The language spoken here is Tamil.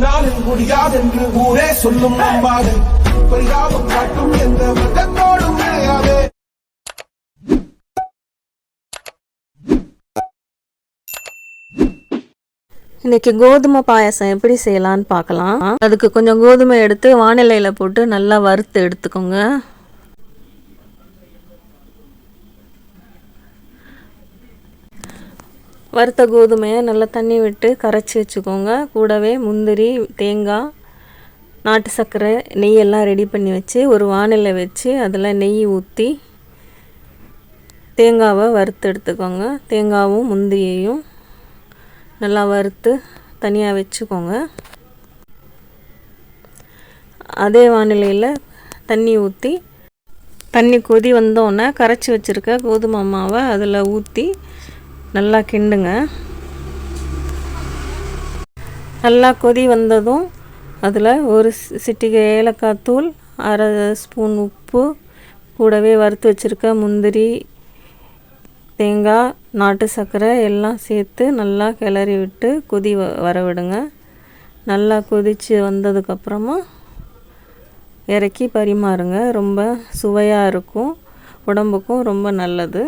உன்னால் முடியாதென்று ஊரே சொல்லும் நம்பாது பரிதாபம் காட்டும் எந்த மதத்தோடும் கிடையாது. இன்னைக்கு கோதுமை பாயாசம் எப்படி செய்யலான்னு பார்க்கலாம். அதுக்கு கொஞ்சம் கோதுமை எடுத்து வானிலையில் போட்டு நல்லா வறுத்து எடுத்துக்கோங்க. வறுத்த கோதுமையை நல்லா தண்ணி விட்டு கரைச்சி வச்சுக்கோங்க. கூடவே முந்திரி தேங்காய் நாட்டு சர்க்கரை நெய் எல்லாம் ரெடி பண்ணி வச்சு ஒரு வானிலை வச்சு அதில் நெய் ஊற்றி தேங்காவை வறுத்து எடுத்துக்கோங்க. தேங்காவும் முந்திரியையும் நல்லா வறுத்து தனியாக வச்சுக்கோங்க. அதே வானிலையில் தண்ணி ஊற்றி தண்ணி கொதி வந்தோடனே கரைச்சி வச்சுருக்க கோதுமை மாவை அதில் ஊற்றி நல்லா கிண்டுங்க. நல்லா கொதி வந்ததும் அதில் ஒரு சி- சிட்டிகை ஏலக்காய் தூள் அரை ஸ்பூன் உப்பு கூடவே வறுத்து வச்சுருக்க முந்திரி தேங்காய் நாட்டு சர்க்கரை எல்லாம் சேர்த்து நல்லா கிளறி விட்டு கொதி வ வர விடுங்க. நல்லா கொதித்து வந்ததுக்கப்புறமா இறக்கி பரிமாறுங்க. ரொம்ப சுவையாக இருக்கும். உடம்புக்கும் ரொம்ப நல்லது.